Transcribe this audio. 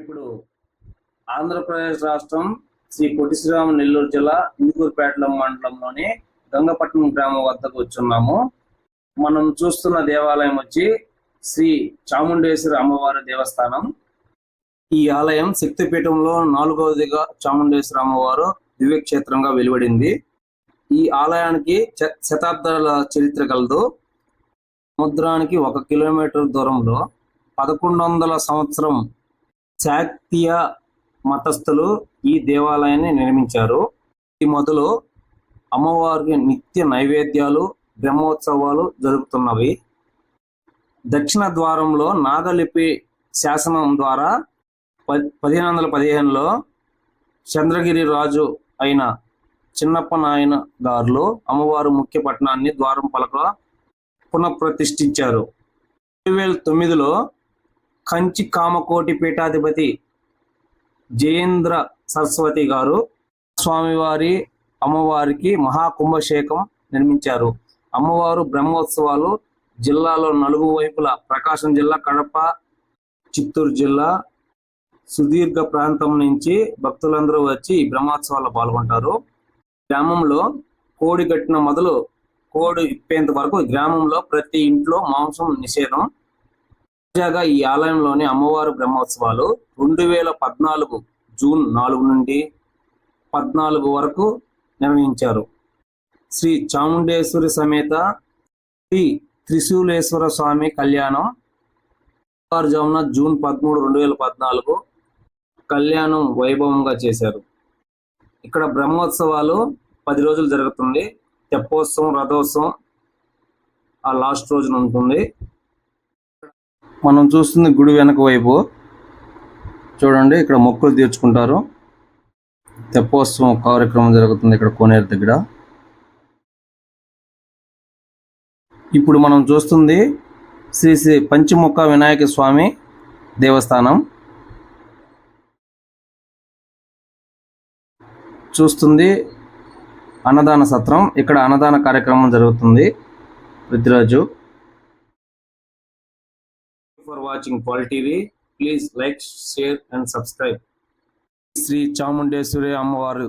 ఇప్పుడు ఆంధ్రప్రదేశ్ రాష్ట్రం శ్రీ పొట్టి శ్రీరామ నెల్లూరు జిల్లా ఇందుకూరుపేటల మండలంలోని గంగపట్నం గ్రామం వద్దకు వచ్చున్నాము. మనం చూస్తున్న దేవాలయం వచ్చి శ్రీ చాముండేశ్వరి అమ్మవారి దేవస్థానం. ఈ ఆలయం శక్తిపీఠంలో నాలుగవదిగా చాముండేశ్వరి అమ్మవారు దివ్యక్షేత్రంగా వెలువడింది. ఈ ఆలయానికి శతాబ్దాల చరిత్ర కలదు సముద్రానికి ఒక కిలోమీటర్ దూరంలో పదకొండు వందల సంవత్సరం శాక్తీయ మతస్థులు ఈ దేవాలయాన్ని నిర్మించారు. ఈ మొదలు అమ్మవారికి నిత్య నైవేద్యాలు బ్రహ్మోత్సవాలు జరుగుతున్నవి. దక్షిణ ద్వారంలో నాగలిపి శాసనం ద్వారా ప- పదిహేను వందల పదిహేనులో చంద్రగిరి రాజు అయిన చిన్నప్ప నాయన గారులు అమ్మవారు ముఖ్య పట్టణాన్ని ద్వారం పలక పునఃప్రతిష్ఠించారు. రెండు వేల తొమ్మిదిలో కంచి కామకోటి పీఠాధిపతి జయేంద్ర సరస్వతి గారు స్వామివారి అమ్మవారికి మహాకుంభశేకం నిర్మించారు. అమ్మవారు బ్రహ్మోత్సవాలు జిల్లాలో నలుగు వైపుల ప్రకాశం జిల్లా కడప చిత్తూరు జిల్లా సుదీర్ఘ ప్రాంతం నుంచి భక్తులందరూ వచ్చి ఈ బ్రహ్మోత్సవాల్లో పాల్గొంటారు. గ్రామంలో కోడి కట్టిన మొదలు కోడి ఇప్పేంత వరకు గ్రామంలో ప్రతి ఇంట్లో మాంసం నిషేధం తాజాగా ఈ ఆలయంలోని అమ్మవారు బ్రహ్మోత్సవాలు రెండు వేల పద్నాలుగు జూన్ నాలుగు నుండి పద్నాలుగు వరకు నిర్వహించారు. శ్రీ చాముండేశ్వరి సమేత శ్రీ త్రిశూలేశ్వర స్వామి కళ్యాణం తెల్లవారుజామున జూన్ పదమూడు రెండు వేల పద్నాలుగు కళ్యాణం వైభవంగా చేశారు. ఇక్కడ బ్రహ్మోత్సవాలు పది రోజులు జరుగుతుంది. తెప్పోత్సవం రథోత్సవం ఆ లాస్ట్ రోజున ఉంటుంది. మనం చూస్తుంది గుడి వెనక వైపు. చూడండి ఇక్కడ మొక్కులు తీర్చుకుంటారు. తెప్పోత్సవం కార్యక్రమం జరుగుతుంది ఇక్కడ కోనేరు దగ్గర. ఇప్పుడు మనం చూస్తుంది శ్రీ శ్రీ పంచముఖ వినాయక స్వామి దేవస్థానం. చూస్తుంది అన్నదాన సత్రం. ఇక్కడ అన్నదాన కార్యక్రమం జరుగుతుంది. ప్రతిరోజు for watching Paul TV please like share and subscribe Shri Chamundeshwari అమ్మవారు.